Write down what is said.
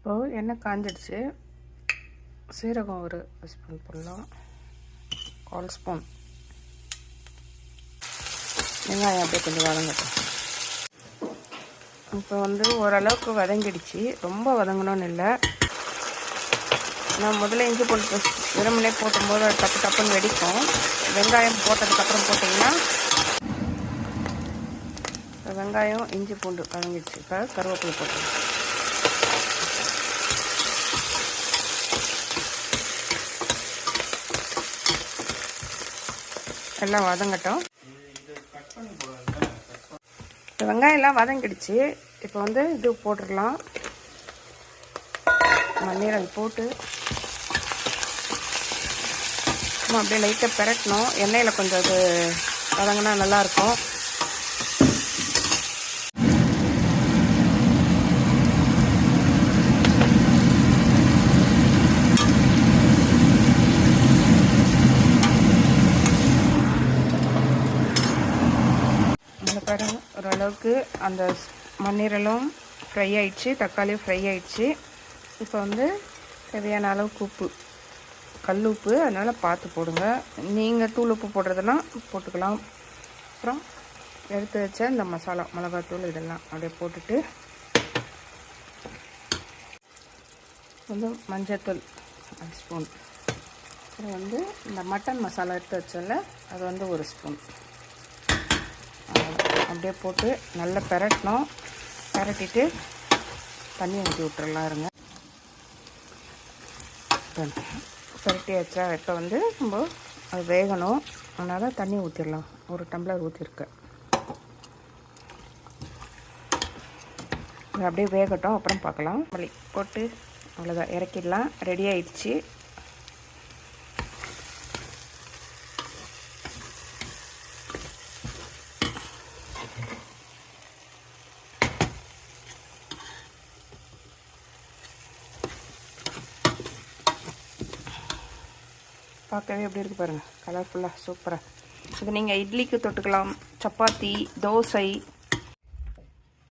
இப்போது எண்ணெய் காஞ்சிடுச்சு. சீரகம் ஒரு ஸ்பூன் போடலாம். கால் ஸ்பூன். வெங்காயம் அப்படியே கொஞ்சம் வதங்கட்டும். இப்போ வந்து ஓரளவுக்கு வதங்கிடுச்சு. ரொம்ப வதங்கணும்னு இல்லை. நான் முதல்ல இஞ்சி போட்டு வெறுமனே போட்டும்போது அது டப்பு டப்புன்னு வெடிக்கும். வெங்காயம் போட்டதுக்கப்புறம் போட்டிங்கன்னா வெங்காயம் இஞ்சி பூண்டு வதங்கிடுச்சு. இப்போ கருவேப்பிலை போட்டு எல்லாம் வதங்கட்டும். இந்த வெங்காயம் எல்லாம் வதங்கிடுச்சு. இப்போ வந்து இது போட்டுடலாம். மண்ணீரல் போட்டு. சும்மா அப்படியே லைட்டாக பெரட்டணும். எண்ணெயில் கொஞ்சம் அது வதங்கினா நல்லாயிருக்கும் இந்த பாருங்க. ஓரளவுக்கு அந்த மண்ணீரலும் ஃப்ரை ஆயிடுச்சு தக்காளியும் ஃப்ரை ஆயிடுச்சு. இப்போ வந்து தேவையான அளவுக்கு உப்பு. கல் உப்பு அதனால் பார்த்து போடுங்க. நீங்கள் தூள் உப்பு போடுறதுனா போட்டுக்கலாம். அப்புறம் எடுத்து வச்ச இந்த மசாலா மிளகாத்தூள் இதெல்லாம் அப்படியே போட்டுட்டு வந்து மஞ்சத்தூள் அரை ஸ்பூன் அப்புறம் வந்து இந்த மட்டன் மசாலா எடுத்து வச்சோம்ல அது வந்து ஒரு ஸ்பூன் அப்படியே போட்டு நல்லா பெரட்டணும். பெரட்டிட்டு தண்ணி ஊற்றி விட்டுறலாம் இருங்க. பெரட்டியாச்சா? இப்போ வந்து நம்ம அது வேகணும். அதனால் தண்ணி ஊற்றிடலாம் ஒரு டம்ளர் ஊற்றிருக்கேன் அப்படியே வேகட்டும். அப்புறம் பார்க்கலாம். மல்லி போட்டு அவ்வளோதான் இறக்கிடலாம். ரெடி ஆயிடுச்சு. பார்க்கவே எப்படி இருக்குது பாருங்கள் கலர்ஃபுல்லாக சூப்பராக இது நீங்கள் இட்லிக்கு தொட்டுக்கலாம் சப்பாத்தி தோசை